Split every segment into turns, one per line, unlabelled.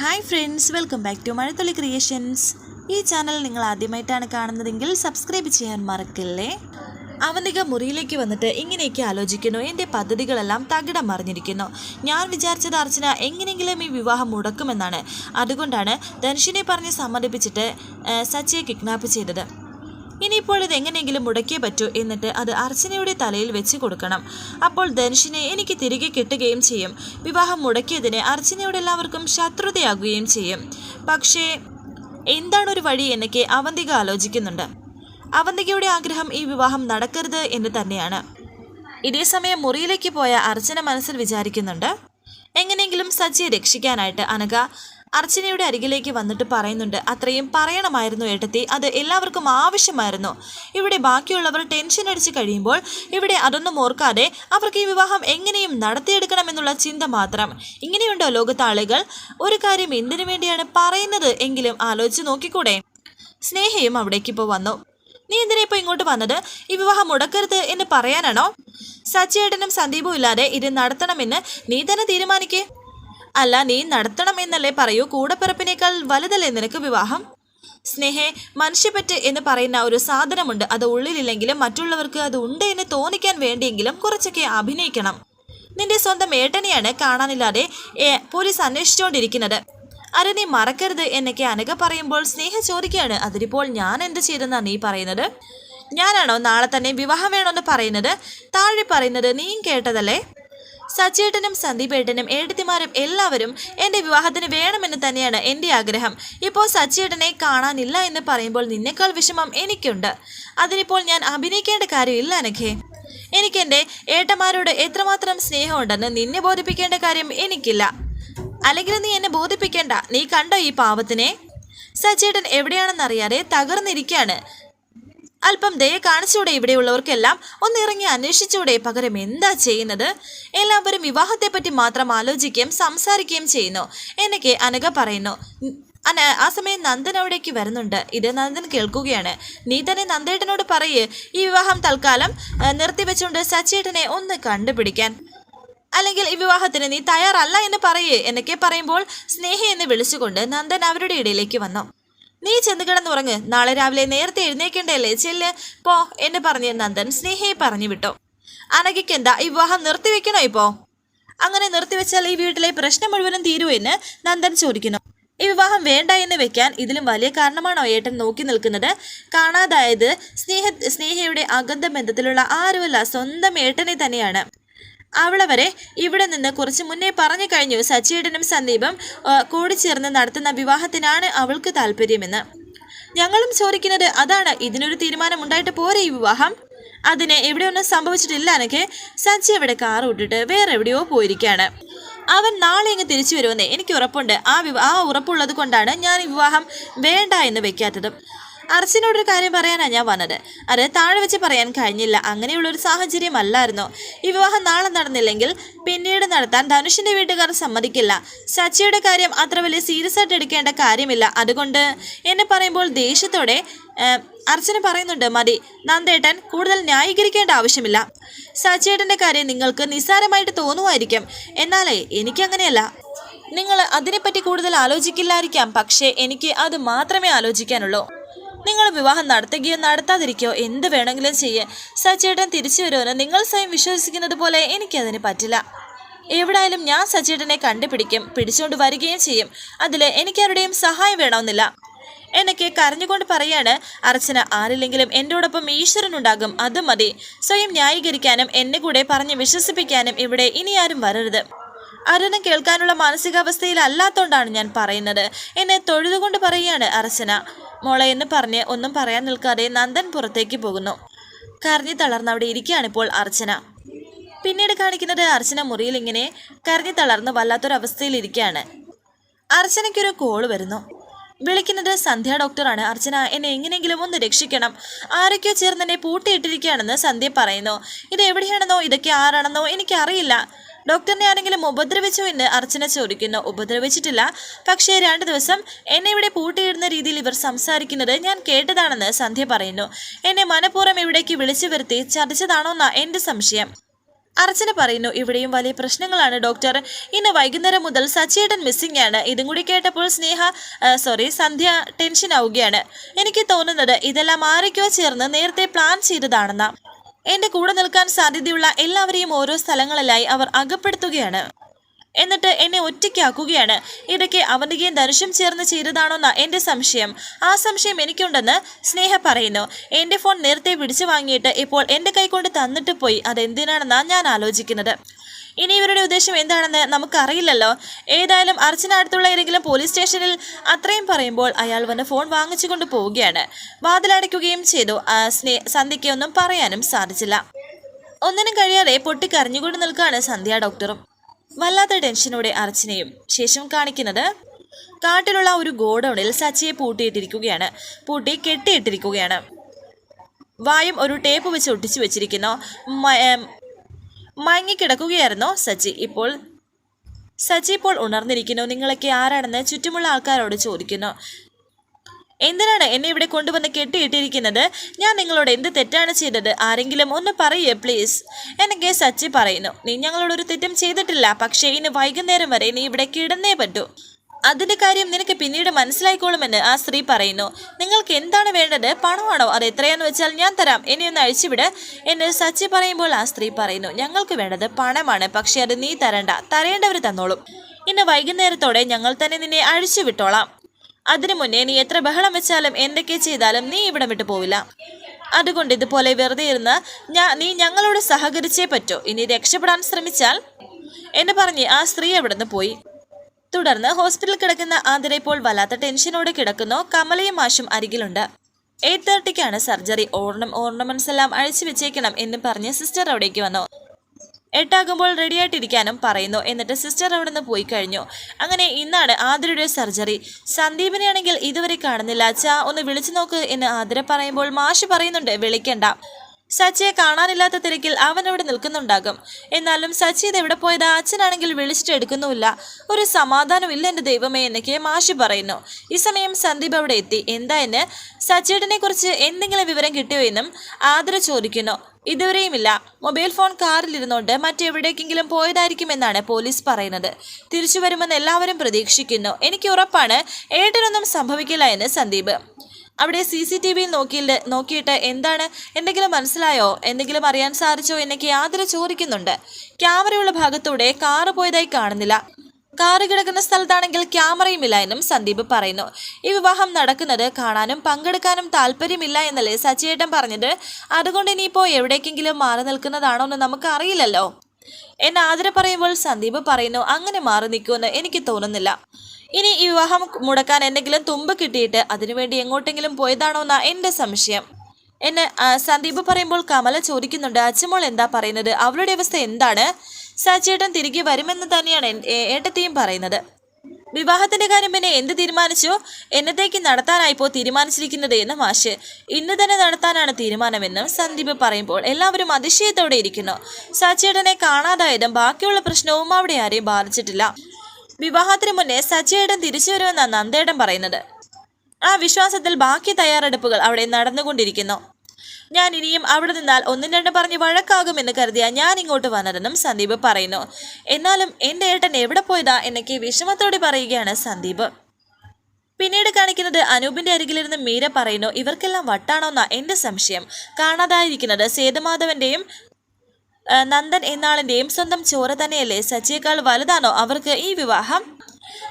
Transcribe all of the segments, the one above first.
Hi friends welcome back to Mazhathulli creations ഈ channel നിങ്ങൾ ആദ്യമായിട്ടാണ് കാണുന്നതെങ്കിൽ സബ്സ്ക്രൈബ് ചെയ്യാൻ മറക്കല്ലേ? അവനിക മുറിയിലേക്ക് വന്നിട്ട് ഇങ്ങനെയൊക്കെ ആലോചിക്കുന്നു. എന്റെ പദ്ധതികളെല്ലാം തകിടം മറിഞ്ഞിരിക്കുന്നു. ഞാൻ വിചാരിച്ചത് അർച്ചന എങ്ങനെയെങ്കിലും ഈ വിവാഹം മുടക്കുമെന്നാണ്. അതുകൊണ്ടാണ് ധനുഷിനെ പറഞ്ഞ് സമ്മതിപ്പിച്ചിട്ട് സച്ചിയെ കിഡ്നാപ്പ് ചെയ്തത്. ഇനിയിപ്പോൾ ഇത് എങ്ങനെയെങ്കിലും മുടക്കിയേ പറ്റൂ എന്നിട്ട് അത് അർച്ചനയുടെ തലയിൽ വെച്ച് കൊടുക്കണം. അപ്പോൾ ധനുഷിനെ എനിക്ക് തിരികെ കിട്ടുകയും ചെയ്യും. വിവാഹം മുടക്കിയതിന് അർച്ചനയോട് എല്ലാവർക്കും ശത്രുതയാകുകയും ചെയ്യും. പക്ഷേ എന്താണ് ഒരു വഴി എന്നൊക്കെ അവന്തിക ആലോചിക്കുന്നുണ്ട്. അവന്തികയുടെ ആഗ്രഹം ഈ വിവാഹം നടക്കരുത് എന്ന് തന്നെയാണ്. ഇതേ സമയം മുറിയിലേക്ക് പോയ അർച്ചന മനസ്സിൽ വിചാരിക്കുന്നുണ്ട്. എങ്ങനെയെങ്കിലും സച്ചിയെ രക്ഷിക്കാനായിട്ട് അനഘ അർച്ചനയുടെ അരികിലേക്ക് വന്നിട്ട് പറയുന്നുണ്ട് അത്രയും പറയണമായിരുന്നു ഏട്ടത്തി അത് എല്ലാവർക്കും ആവശ്യമായിരുന്നു. ഇവിടെ ബാക്കിയുള്ളവർ ടെൻഷൻ അടിച്ച് കഴിയുമ്പോൾ ഇവിടെ അതൊന്നും ഓർക്കാതെ അവർക്ക് ഈ വിവാഹം എങ്ങനെയും നടത്തിയെടുക്കണമെന്നുള്ള ചിന്ത മാത്രം. ഇങ്ങനെയുണ്ടോ ലോകത്തെ ആളുകൾ? ഒരു കാര്യം എന്തിനു വേണ്ടിയാണ് പറയുന്നത് എങ്കിലും ആലോചിച്ച് നോക്കിക്കൂടെ? സ്നേഹയും അവിടേക്ക് ഇപ്പോൾ വന്നു. നീ എന്തിനാ ഇപ്പോൾ ഇങ്ങോട്ട് വന്നത്? ഈ വിവാഹം മുടക്കരുത് എന്ന് പറയാനാണോ? സച്ചിയേട്ടനും സന്ദീപും ഇല്ലാതെ ഇത് നടത്തണമെന്ന് നീ തന്നെ തീരുമാനിക്കേ. അല്ല നീ നടത്തണം എന്നല്ലേ പറയൂ? കൂടപ്പിറപ്പിനേക്കാൾ വലുതല്ലേ നിനക്ക് വിവാഹം? സ്നേഹെ മനുഷ്യപ്പറ്റ് എന്ന് പറയുന്ന ഒരു സാധനമുണ്ട്. അത് ഉള്ളിലില്ലെങ്കിലും മറ്റുള്ളവർക്ക് അത് ഉണ്ട് എന്ന് തോന്നിക്കാൻ വേണ്ടിയെങ്കിലും കുറച്ചൊക്കെ അഭിനയിക്കണം. നിന്റെ സ്വന്തം ഏട്ടനെയാണ് കാണാനില്ലാതെ പോലീസ് അന്വേഷിച്ചുകൊണ്ടിരിക്കുന്നത് അത് നീ മറക്കരുത് എന്നൊക്കെ അനഘ പറയുമ്പോൾ സ്നേഹ ചോദിക്കുകയാണ്. അതിനിപ്പോൾ ഞാൻ എന്ത് ചെയ്തെന്നാണ് നീ പറയുന്നത്? ഞാനാണോ നാളെ തന്നെ വിവാഹം വേണമെന്ന് പറയുന്നത്? താഴെ പറയുന്നത് നീയും കേട്ടതല്ലേ? സച്ചേട്ടനും സന്ദീപേട്ടനും ഏട്ടത്തിമാരും എല്ലാവരും എന്റെ വിവാഹത്തിന് വേണമെന്ന് തന്നെയാണ് എന്റെ ആഗ്രഹം. ഇപ്പോൾ സച്ചേട്ടനെ കാണാനില്ല എന്ന് പറയുമ്പോൾ നിന്നേക്കാൾ വിഷമം എനിക്കുണ്ട്. അതിനിപ്പോൾ ഞാൻ അഭിനയിക്കേണ്ട കാര്യമില്ല അനഘേ. എനിക്കെന്റെ ഏട്ടന്മാരോട് എത്രമാത്രം സ്നേഹമുണ്ടെന്ന് നിന്നെ ബോധിപ്പിക്കേണ്ട കാര്യം എനിക്കില്ല. അല്ലെങ്കിൽ നീ എന്നെ ബോധിപ്പിക്കേണ്ട? നീ കണ്ടോ ഈ പാവത്തിനെ? സച്ചേട്ടൻ എവിടെയാണെന്നറിയാതെ തകർന്നിരിക്കുകയാണ്. അല്പം ദയ കാണിച്ചൂടെ ഇവിടെയുള്ളവർക്കെല്ലാം. ഒന്നിറങ്ങി അന്വേഷിച്ചൂടെ പകരം എന്താ ചെയ്യുന്നത്? എല്ലാവരും വിവാഹത്തെപ്പറ്റി മാത്രം ആലോചിക്കുകയും സംസാരിക്കുകയും ചെയ്യുന്നു. എന്നൊക്കെ അനഘ പറയുന്നു. അന ആ സമയം നന്ദൻ അവിടേക്ക് വരുന്നുണ്ട്. ഇത് നന്ദൻ കേൾക്കുകയാണ്. നീ തന്നെ നന്ദേട്ടനോട് പറയേ ഈ വിവാഹം തൽക്കാലം നിർത്തിവെച്ചുകൊണ്ട് സച്ചേട്ടനെ ഒന്ന് കണ്ടുപിടിക്കാൻ. അല്ലെങ്കിൽ ഈ വിവാഹത്തിന് നീ തയ്യാറല്ല എന്ന് പറയേ എന്നൊക്കെ പറയുമ്പോൾ സ്നേഹ എന്ന് വിളിച്ചുകൊണ്ട് നന്ദൻ അവരുടെ ഇടയിലേക്ക് വന്നു. നീ ചെന്ന് കിടന്നുറങ്ങ് നാളെ രാവിലെ നേരത്തെ എഴുന്നേക്കേണ്ടല്ലേ ചെല്ല്. പോ എന്ന് പറഞ്ഞ് നന്ദൻ സ്നേഹയെ പറഞ്ഞു വിട്ടു. അനഘയ്ക്ക് എന്താ? ഈ വിവാഹം നിർത്തിവെക്കണോ ഇപ്പോ? അങ്ങനെ നിർത്തിവെച്ചാൽ ഈ വീട്ടിലെ പ്രശ്നം മുഴുവനും തീരൂ എന്ന് നന്ദൻ ചോദിക്കുന്നു. ഈ വിവാഹം വേണ്ട എന്ന് വെക്കാൻ ഇതിലും വലിയ കാരണമാണോ ഏട്ടൻ നോക്കി നിൽക്കുന്നത്? കാണാതായത് സ്നേഹ സ്നേഹയുടെ അഗന്ധ ബന്ധത്തിലുള്ള ആരുമല്ല സ്വന്തം ഏട്ടനെ തന്നെയാണ്. അവളവരെ ഇവിടെ നിന്ന് കുറച്ച് മുന്നേ പറഞ്ഞു കഴിഞ്ഞു. സച്ചിയുടനും സന്ദീപും കൂടിച്ചേർന്ന് നടത്തുന്ന വിവാഹത്തിനാണ് അവൾക്ക് താല്പര്യമെന്ന്. ഞങ്ങളും ചോദിക്കുന്നത് അതാണ് ഇതിനൊരു തീരുമാനം ഉണ്ടായിട്ട് പോരെ ഈ വിവാഹം? അതിന് എവിടെയൊന്നും സംഭവിച്ചിട്ടില്ല എനിക്ക് സച്ചി അവിടെ കാർ വിട്ടിട്ട് വേറെ എവിടെയോ പോയിരിക്കുകയാണ് അവൻ നാളെ ഇങ്ങ് തിരിച്ചു വരുമെന്നേ എനിക്ക് ഉറപ്പുണ്ട്. ആ വിവാ ആ ഉറപ്പുള്ളത് കൊണ്ടാണ് ഞാൻ വിവാഹം വേണ്ട എന്ന് വെക്കാത്തതും. അർച്ചനോടൊരു കാര്യം പറയാനാണ് ഞാൻ വന്നത്. അത് താഴെ വെച്ച് പറയാൻ കഴിഞ്ഞില്ല. അങ്ങനെയുള്ളൊരു സാഹചര്യമല്ലായിരുന്നു ഈ വിവാഹം നാളെ നടന്നില്ലെങ്കിൽ പിന്നീട് നടത്താൻ ധനുഷിന്റെ വീട്ടുകാർ സമ്മതിക്കില്ല. സച്ചിയുടെ കാര്യം അത്ര വലിയ സീരിയസ് ആയിട്ട് എടുക്കേണ്ട കാര്യമില്ല. അതുകൊണ്ട് എന്നെ പറയുമ്പോൾ ദേഷ്യത്തോടെ അർച്ചന പറയുന്നുണ്ട് മതി നന്ദേട്ടൻ കൂടുതൽ ന്യായീകരിക്കേണ്ട ആവശ്യമില്ല. സച്ചിയേട്ടന്റെ കാര്യം നിങ്ങൾക്ക് നിസ്സാരമായിട്ട് തോന്നുമായിരിക്കും. എന്നാലേ എനിക്കങ്ങനെയല്ല നിങ്ങൾ അതിനെപ്പറ്റി കൂടുതൽ ആലോചിക്കില്ലായിരിക്കാം. പക്ഷേ എനിക്ക് അത് മാത്രമേ ആലോചിക്കാനുള്ളൂ. നിങ്ങൾ വിവാഹം നടത്തുകയോ നടത്താതിരിക്കുകയോ എന്ത് വേണമെങ്കിലും ചെയ്യേ. സച്ചേട്ടൻ തിരിച്ചു വരുമെന്ന് നിങ്ങൾ സ്വയം വിശ്വസിക്കുന്നത് പോലെ എനിക്കതിന് പറ്റില്ല. എവിടായാലും ഞാൻ സച്ചേട്ടനെ കണ്ടുപിടിക്കും പിടിച്ചുകൊണ്ട് വരികയും ചെയ്യും. അതിൽ എനിക്കാരുടെയും സഹായം വേണമെന്നില്ല. എന്നൊക്കെ കരഞ്ഞുകൊണ്ട് പറയാണ് അർച്ചന. ആരില്ലെങ്കിലും എന്നോടൊപ്പം ഈശ്വരനുണ്ടാകും അത് മതി. സ്വയം ന്യായീകരിക്കാനും എന്നെ കൂടെ പറഞ്ഞ് വിശ്വസിപ്പിക്കാനും ഇവിടെ ഇനി ആരും വരരുത്. അരുണം കേൾക്കാനുള്ള മാനസികാവസ്ഥയിലല്ലാത്തോണ്ടാണ് ഞാൻ പറയുന്നത്. എന്നെ തൊഴുതുകൊണ്ട് പറയുകയാണ് അർച്ചന. മോളെ എന്ന് പറഞ്ഞ് ഒന്നും പറയാൻ നിൽക്കാതെ നന്ദൻ പുറത്തേക്ക് പോകുന്നു. കരഞ്ഞു തളർന്ന് അവിടെ ഇരിക്കുകയാണിപ്പോൾ അർച്ചന. പിന്നീട് കാണിക്കുന്നത് അർച്ചന മുറിയിൽ ഇങ്ങനെ കരഞ്ഞു തളർന്ന് വല്ലാത്തൊരവസ്ഥയിൽ ഇരിക്കുകയാണ്. അർച്ചനയ്ക്കൊരു കോൾ വരുന്നു. വിളിക്കുന്നത് സന്ധ്യ ഡോക്ടറാണ് അർച്ചന എന്നെ എങ്ങനെയെങ്കിലും ഒന്ന് രക്ഷിക്കണം. ആരൊക്കെയോ ചേർന്ന് എന്നെ പൂട്ടിയിട്ടിരിക്കുകയാണെന്ന് സന്ധ്യ പറയുന്നു. ഇത് എവിടെയാണെന്നോ ഇതൊക്കെ ആരാണെന്നോ എനിക്കറിയില്ല. ഡോക്ടറിനെ ആരെങ്കിലും ഉപദ്രവിച്ചോ എന്ന് അർച്ചന ചോദിക്കുന്നു. ഉപദ്രവിച്ചിട്ടില്ല. പക്ഷേ രണ്ട് ദിവസം എന്നെ ഇവിടെ പൂട്ടിയിടുന്ന രീതിയിൽ ഇവർ സംസാരിക്കുന്നത് ഞാൻ കേട്ടതാണെന്ന് സന്ധ്യ പറയുന്നു. എന്നെ മനഃപൂർവം ഇവിടേക്ക് വിളിച്ചു വരുത്തി ചതിച്ചതാണോന്നാ എന്റെ സംശയം. അർച്ചന പറയുന്നു ഇവിടെയും വലിയ പ്രശ്നങ്ങളാണ് ഡോക്ടർ. ഇന്ന് വൈകുന്നേരം മുതൽ സച്ചിയേട്ടൻ മിസ്സിംഗ് ആണ്. ഇതും കൂടി കേട്ടപ്പോൾ സ്നേഹ സോറി സന്ധ്യ ടെൻഷൻ ആവുകയാണ്. എനിക്ക് തോന്നുന്നത് ഇതെല്ലാം ആരൊക്കെയോ ചേർന്ന് നേരത്തെ പ്ലാൻ ചെയ്തതാണെന്ന. എന്റെ കൂടെ നിൽക്കാൻ സാധ്യതയുള്ള എല്ലാവരെയും ഓരോ സ്ഥലങ്ങളിലായി അവർ അകപ്പെടുത്തുകയാണ്. എന്നിട്ട് എന്നെ ഒറ്റയ്ക്കാക്കുകയാണ്. ഇടയ്ക്ക് അവന്തികയും ധനുഷും ചേർന്ന് ചെയ്തതാണോന്ന എന്റെ സംശയം. ആ സംശയം എനിക്കുണ്ടെന്ന് സ്നേഹ പറയുന്നു. എന്റെ ഫോൺ നേരത്തെ പിടിച്ചു വാങ്ങിയിട്ട് ഇപ്പോൾ എന്റെ കൈകൊണ്ട് തന്നിട്ട് പോയി. അതെന്തിനാണെന്നാണ് ഞാൻ ആലോചിക്കുന്നത്. ഇനി ഇവരുടെ ഉദ്ദേശം എന്താണെന്ന് നമുക്കറിയില്ലല്ലോ. ഏതായാലും അർച്ചന അടുത്തുള്ള ഏതെങ്കിലും പോലീസ് സ്റ്റേഷനിൽ അത്രയും പറയുമ്പോൾ അയാൾ വന്ന് ഫോൺ വാങ്ങിച്ചുകൊണ്ട് പോവുകയാണ്. വാതിലടയ്ക്കുകയും ചെയ്തു. സ്നേ സന്ധ്യയ്ക്ക് ഒന്നും പറയാനും സാധിച്ചില്ല. ഒന്നിനും കഴിയാതെ പൊട്ടിക്കരഞ്ഞുകൊണ്ട് നിൽക്കുകയാണ് സന്ധ്യ ഡോക്ടറും. വല്ലാത്ത ടെൻഷനോടെ അർച്ചനയും ശേഷം കാണിക്കുന്നത് കാട്ടിലുള്ള ഒരു ഗോഡൌണിൽ സച്ചിയെ പൂട്ടിയിട്ടിരിക്കുകയാണ്. പൂട്ടി കെട്ടിയിട്ടിരിക്കുകയാണ്. വായും ഒരു ടേപ്പ് വെച്ച് ഒട്ടിച്ചു വെച്ചിരിക്കുന്നു. മയങ്ങിക്കിടക്കുകയായിരുന്നു സജി? ഇപ്പോൾ സജി ഇപ്പോൾ ഉണർന്നിരിക്കുന്നു. നിങ്ങളൊക്കെ ആരാണെന്ന് ചുറ്റുമുള്ള ആൾക്കാരോട് ചോദിക്കുന്നു. എന്തിനാണ് എന്നെ ഇവിടെ കൊണ്ടുവന്ന് കെട്ടിയിട്ടിരിക്കുന്നത്? ഞാൻ നിങ്ങളോട് എന്ത് തെറ്റാണ് ചെയ്തത്? ആരെങ്കിലും ഒന്ന് പറയേ പ്ലീസ് എനിക്ക് സച്ചി പറയുന്നു. നീ ഞങ്ങളോട് ഒരു തെറ്റും ചെയ്തിട്ടില്ല. പക്ഷേ ഇന്ന് വൈകുന്നേരം വരെ നീ ഇവിടെ കിടന്നേ പറ്റൂ. അതിന്റെ കാര്യം നിനക്ക് പിന്നീട് മനസ്സിലായിക്കോളുമെന്ന് ആ സ്ത്രീ പറയുന്നു. നിങ്ങൾക്ക് എന്താണ് വേണ്ടത്? പണമാണോ? അത് എത്രയാന്ന് വെച്ചാൽ ഞാൻ തരാം. എന്നെ ഒന്ന് അഴിച്ചുവിട് എന്ന് സച്ചി പറയുമ്പോൾ ആ സ്ത്രീ പറയുന്നു. ഞങ്ങൾക്ക് വേണ്ടത് പണമാണ്. പക്ഷെ അത് നീ തരണ്ട. തരേണ്ടവർ തന്നോളും. ഇന്ന് വൈകുന്നേരത്തോടെ ഞങ്ങൾ തന്നെ നിന്നെ അഴിച്ചു വിട്ടോളാം അതിനു മുന്നേ നീ എത്ര ബഹളം വെച്ചാലും എന്തൊക്കെ ചെയ്താലും നീ ഇവിടെ വിട്ടു പോവില്ല. അതുകൊണ്ട് ഇതുപോലെ വെറുതെ ഇരുന്ന് നീ ഞങ്ങളോട് സഹകരിച്ചേ പറ്റൂ. ഇനി രക്ഷപ്പെടാൻ ശ്രമിച്ചാൽ എന്ന് പറഞ്ഞ് ആ സ്ത്രീ അവിടെ നിന്ന് പോയി. തുടർന്ന് ഹോസ്പിറ്റലിൽ കിടക്കുന്ന ആതിര ഇപ്പോൾ വല്ലാത്ത ടെൻഷനോടെ കിടക്കുന്നു. കമലയും മാഷും അരികിലുണ്ട്. എയ്റ്റ് തേർട്ടിക്കാണ് സർജറി. ഓർണം ഓർണമെന്റ്സ് എല്ലാം അഴിച്ചു വെച്ചേക്കണം എന്ന് പറഞ്ഞ് സിസ്റ്റർ അവിടേക്ക് വന്നു. എട്ടാകുമ്പോൾ റെഡിയായിട്ടിരിക്കാനും പറയുന്നു. എന്നിട്ട് സിസ്റ്റർ അവിടെ നിന്ന് പോയി കഴിഞ്ഞു. അങ്ങനെ ഇന്നാണ് ആതിരയുടെ സർജറി. സന്ദീപിനെ ആണെങ്കിൽ ഇതുവരെ കാണുന്നില്ല. ചാ ഒന്ന് വിളിച്ചു നോക്ക് എന്ന് ആതിര പറയുമ്പോൾ മാഷ് പറയുന്നുണ്ട് വിളിക്കണ്ട. സച്ചിയെ കാണാനില്ലാത്ത തിരക്കിൽ അവൻ അവിടെ നിൽക്കുന്നുണ്ടാകും. എന്നാലും സച്ചി ഇത് എവിടെ പോയത്? അച്ഛനാണെങ്കിൽ വിളിച്ചിട്ട് എടുക്കുന്നുമില്ല. ഒരു സമാധാനം ഇല്ല എന്റെ ദൈവമേ എന്നൊക്കെ മാഷി പറയുന്നു. ഈ സമയം സന്ദീപ് അവിടെ എത്തി. എന്താ എന്ന്? സച്ചിയുടെ കുറിച്ച് എന്തെങ്കിലും വിവരം കിട്ടിയോ എന്നും ആദര ചോദിക്കുന്നു. ഇതുവരെയുമില്ല മൊബൈൽ ഫോൺ കാറിലിരുന്നുകൊണ്ട് മറ്റെവിടേക്കെങ്കിലും പോയതായിരിക്കുമെന്നാണ് പോലീസ് പറയുന്നത്. തിരിച്ചു വരുമെന്ന് എല്ലാവരും പ്രതീക്ഷിക്കുന്നു. എനിക്ക് ഉറപ്പാണ് ഏട്ടനൊന്നും സംഭവിക്കില്ല എന്ന് സന്ദീപ്. അവിടെ സി സി ടി വിയിൽ നോക്കിയിട്ട് നോക്കിയിട്ട് എന്താണ് എന്തെങ്കിലും മനസ്സിലായോ എന്തെങ്കിലും അറിയാൻ സാധിച്ചോ എന്നൊക്കെ യാതൊരു ചോദിക്കുന്നുണ്ട്. ക്യാമറയുള്ള ഭാഗത്തൂടെ കാറ് പോയതായി കാണുന്നില്ല. കാറ് കിടക്കുന്ന സ്ഥലത്താണെങ്കിൽ ക്യാമറയും ഇല്ല എന്നും സന്ദീപ് പറയുന്നു. ഈ വിവാഹം നടക്കുന്നത് കാണാനും പങ്കെടുക്കാനും താല്പര്യമില്ല എന്നല്ലേ സച്ചിയേട്ടൻ പറഞ്ഞത്? അതുകൊണ്ട് ഇനിയിപ്പോൾ എവിടേക്കെങ്കിലും മാറി നിൽക്കുന്നതാണോ എന്ന് നമുക്ക് അറിയില്ലല്ലോ. എന്നെ ആദര പറയുമ്പോൾ സന്ദീപ് പറയുന്നു അങ്ങനെ മാറി നിൽക്കുമെന്ന് എനിക്ക് തോന്നുന്നില്ല. ഇനി ഈ വിവാഹം മുടക്കാൻ എന്തെങ്കിലും തുമ്പ് കിട്ടിയിട്ട് അതിനുവേണ്ടി എങ്ങോട്ടെങ്കിലും പോയതാണോ എന്നാ സംശയം. എന്നെ സന്ദീപ് പറയുമ്പോൾ കമല ചോദിക്കുന്നുണ്ട് അച്ഛമോൾ എന്താ പറയുന്നത്? അവളുടെ അവസ്ഥ എന്താണ്? സച്ചേട്ടൻ തിരികെ വരുമെന്ന് തന്നെയാണ് ഏട്ടത്തെയും പറയുന്നത്. വിവാഹത്തിന്റെ കാര്യം പിന്നെ എന്ത് തീരുമാനിച്ചോ? എന്നത്തേക്ക് നടത്താനായിപ്പോ തീരുമാനിച്ചിരിക്കുന്നത് എന്ന് മാഷ്. ഇന്ന് തന്നെ നടത്താനാണ് തീരുമാനമെന്നും സന്ദീപ് പറയുമ്പോൾ എല്ലാവരും അതിശയത്തോടെ ഇരിക്കുന്നു. സച്ചേട്ടനെ കാണാതായതും ബാക്കിയുള്ള പ്രശ്നവും അവിടെ ആരെയും ബാധിച്ചിട്ടില്ല. വിവാഹത്തിന് മുന്നേ സച്ചിയേട്ടൻ തിരിച്ചു വരുമെന്നാണ് നന്ദേടൻ പറയുന്നത്. ആ വിശ്വാസത്തിൽ ബാക്കി തയ്യാറെടുപ്പുകൾ അവിടെ നടന്നുകൊണ്ടിരിക്കുന്നു. ഞാൻ ഇനിയും അവിടെ നിന്നാൽ ഒന്നും രണ്ടും പറഞ്ഞ് വഴക്കാകുമെന്ന് കരുതിയ ഞാൻ ഇങ്ങോട്ട് വന്നതെന്നും സന്ദീപ് പറയുന്നു. എന്നാലും എന്റെ ഏട്ടൻ എവിടെ പോയതാ എന്നൊക്കെ വിഷമത്തോടെ പറയുകയാണ് സന്ദീപ്. പിന്നീട് കാണിക്കുന്നത് അനൂപിന്റെ അരികിലിരുന്ന് മീര പറയുന്നു ഇവർക്കെല്ലാം വട്ടാണോന്നാ എന്റെ സംശയം. കാണാതായിരിക്കുന്നത് സേതുമാധവന്റെയും നന്ദൻ എന്നാളിന്റെയും സ്വന്തം ചോര തന്നെയല്ലേ? സച്ചിയേക്കാൾ വലുതാണോ അവർക്ക് ഈ വിവാഹം?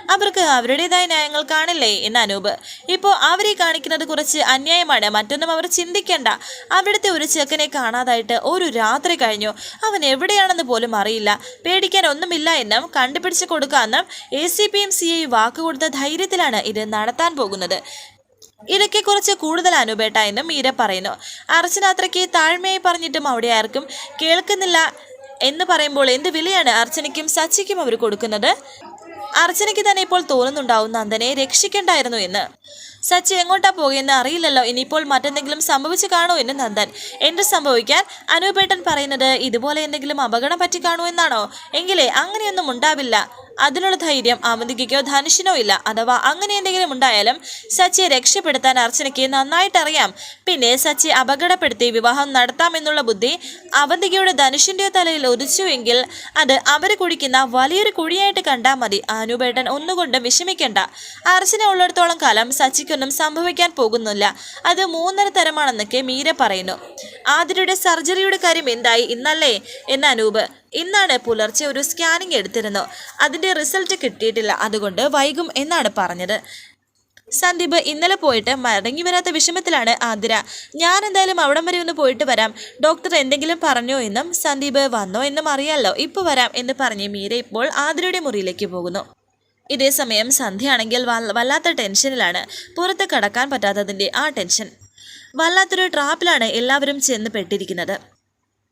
അവർക്ക് അവരുടേതായ ന്യായങ്ങൾ കാണില്ലേ? എന്ന് അനൂപ്. ഇപ്പോൾ അവരെ കാണിക്കുന്നത് കുറച്ച് അന്യായമാണ്. മറ്റൊന്നും അവർ ചിന്തിക്കേണ്ട. അവിടുത്തെ ഒരു ചെക്കനെ കാണാതായിട്ട് ഒരു രാത്രി കഴിഞ്ഞു. അവൻ എവിടെയാണെന്ന് പോലും അറിയില്ല. പേടിക്കാൻ ഒന്നുമില്ല എന്നും കണ്ടുപിടിച്ച് കൊടുക്കാമെന്നും എ സി പിയും സി ഐ വാക്കുകൊടുത്ത ധൈര്യത്തിലാണ് ഇത് നടത്താൻ പോകുന്നത്. ഇതൊക്കെ കുറച്ച് കൂടുതൽ അനുപേട്ട എന്ന് മീര പറയുന്നു. അർച്ചന അത്രയ്ക്ക് താഴ്മയായി പറഞ്ഞിട്ടും അവിടെ ആർക്കും കേൾക്കുന്നില്ല എന്ന് പറയുമ്പോൾ എന്ത് വിലയാണ് അർച്ചനയ്ക്കും സച്ചിക്കും അവർ കൊടുക്കുന്നത്? അർച്ചനയ്ക്ക് തന്നെ ഇപ്പോൾ തോന്നുന്നുണ്ടാവും നന്ദനെ രക്ഷിക്കണ്ടായിരുന്നു എന്ന്. സച്ചി എങ്ങോട്ടാ പോകുമെന്ന് അറിയില്ലല്ലോ. ഇനിയിപ്പോൾ മറ്റെന്തെങ്കിലും സംഭവിച്ചു കാണോ എന്ന് നന്ദൻ. എന്ത് സംഭവിക്കാൻ? അനുപേട്ടൻ പറയുന്നത് ഇതുപോലെ എന്തെങ്കിലും അപകടം പറ്റി കാണൂ എന്നാണോ? എങ്കിലേ അങ്ങനെയൊന്നും ഉണ്ടാവില്ല. അതിനുള്ള ധൈര്യം അവന്തികയ്ക്കോ ധനുഷിനോ ഇല്ല. അഥവാ അങ്ങനെ എന്തെങ്കിലും ഉണ്ടായാലും സച്ചിയെ രക്ഷപ്പെടുത്താൻ അർച്ചനയ്ക്ക് നന്നായിട്ടറിയാം. പിന്നെ സച്ചി അപകടപ്പെടുത്തി വിവാഹം നടത്താമെന്നുള്ള ബുദ്ധി അവന്തികയുടെ ധനുഷിന്റെ തലയിൽ ഒതിച്ചുവെങ്കിൽ അത് അവർ കുടിക്കുന്ന വലിയൊരു കുഴിയായിട്ട് കണ്ടാൽ മതി. ആനുപേട്ടൻ ഒന്നുകൊണ്ടും വിഷമിക്കേണ്ട. അർച്ചന ഉള്ളിടത്തോളം കാലം സച്ചിക്കൊന്നും സംഭവിക്കാൻ പോകുന്നില്ല. അത് മൂന്നര തരമാണെന്നൊക്കെ മീര പറയുന്നു. ആതിരയുടെ സർജറിയുടെ കാര്യം എന്തായി ഇന്നല്ലേ? എന്ന് അനൂപ്. ഇന്നാണ് പുലർച്ചെ ഒരു സ്കാനിങ് എടുത്തിരുന്നു. അതിന്റെ റിസൾട്ട് കിട്ടിയിട്ടില്ല. അതുകൊണ്ട് വൈകും എന്നാണ് പറഞ്ഞത്. സന്ദീപ് ഇന്നലെ പോയിട്ട് മടങ്ങി വരാത്ത വിഷമത്തിലാണ് ആതിര. ഞാൻ എന്തായാലും അവിടം വരെ ഒന്ന് പോയിട്ട് വരാം. ഡോക്ടർ എന്തെങ്കിലും പറഞ്ഞോ എന്നും സന്ദീപ് വന്നോ എന്നും അറിയാമല്ലോ ഇപ്പോൾ വരാം എന്ന് പറഞ്ഞ് മീര ഇപ്പോൾ ആതിരയുടെ മുറിയിലേക്ക് പോകുന്നു. ഇതേ സമയം സന്ധ്യയാണെങ്കിൽ വല്ല- വല്ലാത്ത ടെൻഷനിലാണ്. പുറത്ത് കടക്കാൻ പറ്റാത്തതിന്റെ ആ ടെൻഷൻ. വല്ലാത്തൊരു ട്രാപ്പിലാണ് എല്ലാവരും ചെന്ന് പെട്ടിരിക്കുന്നത്.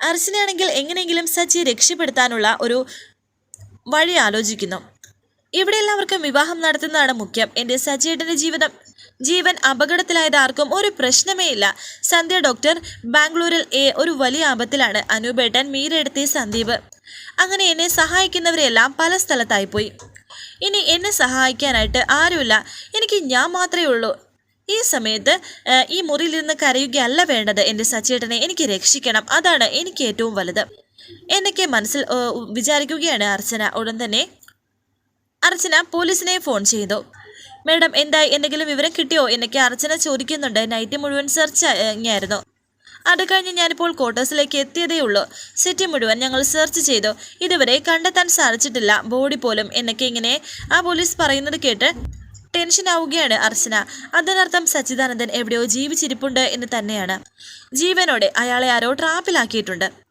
അർച്ചനയാണെങ്കിൽ എങ്ങനെയെങ്കിലും സച്ചി രക്ഷപ്പെടുത്താനുള്ള ഒരു വഴി ആലോചിക്കുന്നു. ഇവിടെ എല്ലാവർക്കും വിവാഹം നടത്തുന്നതാണ് മുഖ്യം. എന്റെ സച്ചിയേട്ടന്റെ ജീവിതം ജീവൻ അപകടത്തിലായത് ആർക്കും ഒരു പ്രശ്നമേ ഇല്ല. സന്ധ്യ ഡോക്ടർ ബാംഗ്ലൂരിൽ എ ഒരു വലിയ ആപത്തിലാണ്. അനൂപേട്ടൻ മീരെടുത്തി സന്ദീപ്. അങ്ങനെ എന്നെ സഹായിക്കുന്നവരെല്ലാം പല സ്ഥലത്തായി പോയി ഇനി എന്നെ സഹായിക്കാനായിട്ട് ആരുമില്ല. എനിക്ക് ഞാൻ മാത്രമേ ഉള്ളൂ. ഈ സമയത്ത് ഈ മുറിയിൽ നിന്ന് കരയുകയല്ല വേണ്ടത്. എന്റെ സച്ചേട്ടനെ എനിക്ക് രക്ഷിക്കണം. അതാണ് എനിക്ക് ഏറ്റവും വലുത്. എന്നൊക്കെ മനസ്സിൽ വിചാരിക്കുകയാണ് അർച്ചന. ഉടൻ തന്നെ അർച്ചന പോലീസിനെ ഫോൺ ചെയ്തു. മേഡം എന്തായി? എന്തെങ്കിലും വിവരം കിട്ടിയോ? എന്നൊക്കെ അർച്ചന ചോദിക്കുന്നുണ്ട്. നൈറ്റ് മുഴുവൻ സെർച്ച് ആയിരുന്നു അത് കഴിഞ്ഞ് ഞാനിപ്പോൾ ക്വാർട്ടേഴ്സിലേക്ക് എത്തിയതേ ഉള്ളൂ. സിറ്റി മുഴുവൻ ഞങ്ങൾ സെർച്ച് ചെയ്തു. ഇതുവരെ കണ്ടെത്താൻ സാധിച്ചിട്ടില്ല. ബോഡി പോലും എന്നൊക്കെ ഇങ്ങനെ ആ പോലീസ് പറയുന്നത് കേട്ട് ടെൻഷൻ ആവുകയാണ് അർച്ചന. അതിനർത്ഥം സച്ചിദാനന്ദൻ എവിടെയോ ജീവിച്ചിരിപ്പുണ്ട് എന്ന് തന്നെയാണ്. ജീവനോടെ അയാളെ ആരോ ട്രാപ്പിലാക്കിയിട്ടുണ്ട്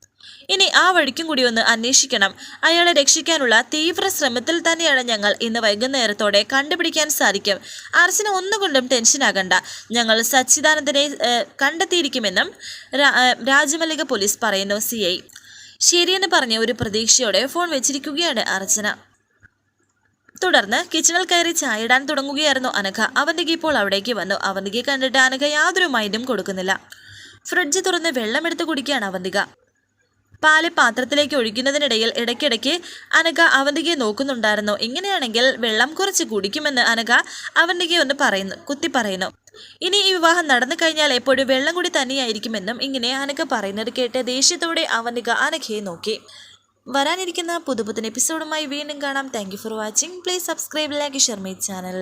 ഇനി ആ വഴിക്കും കൂടി ഒന്ന് അന്വേഷിക്കണം. അയാളെ രക്ഷിക്കാനുള്ള തീവ്ര ശ്രമത്തിൽ തന്നെയാണ് ഞങ്ങൾ ഇന്ന് വൈകുന്നേരത്തോടെ കണ്ടുപിടിക്കാൻ സാധിക്കും. അർച്ചന ഒന്നുകൊണ്ടും ടെൻഷനാകണ്ട ഞങ്ങൾ സച്ചിദാനന്ദനെ കണ്ടെത്തിയിരിക്കുമെന്നും രാജമല്ലിക പോലീസ് പറയുന്നു സി ഐ. ശരിയെന്ന് പറഞ്ഞ ഒരു പ്രതീക്ഷയോടെ ഫോൺ വെച്ചിരിക്കുകയാണ് അർച്ചന. തുടർന്ന് കിച്ചണിൽ കയറി ചായയിടാൻ തുടങ്ങുകയായിരുന്നു അനഘ. അവന്തിക ഇപ്പോൾ അവിടേക്ക് വന്നു. അവന്തികയെ കണ്ടിട്ട് അനഘ യാതൊരു മൈൻഡും കൊടുക്കുന്നില്ല. ഫ്രിഡ്ജ് തുറന്ന് വെള്ളമെടുത്ത് കുടിക്കുകയാണ് അവന്തിക. പാൽ പാത്രത്തിലേക്ക് ഒഴിക്കുന്നതിനിടയിൽ ഇടയ്ക്കിടയ്ക്ക് അനക അവന്തികയെ നോക്കുന്നുണ്ടായിരുന്നു. ഇങ്ങനെയാണെങ്കിൽ വെള്ളം കുറച്ച് കുടിക്കുമെന്ന് അനക അവന്തികയെ ഒന്ന് പറയുന്നു കുത്തി പറയുന്നു. ഇനി ഈ വിവാഹം നടന്നു കഴിഞ്ഞാൽ എപ്പോഴും വെള്ളം കൂടി തന്നെയായിരിക്കുമെന്നും ഇങ്ങനെ അനക പറയുന്നത് കേട്ട് ദേഷ്യത്തോടെ അവന്തിക അനഘയെ നോക്കി. വരാനിരിക്കുന്ന പുതുപുത്തൻ എപ്പിസോഡുമായി വീണ്ടും കാണാം. Thank for watching please subscribe like Shermi channel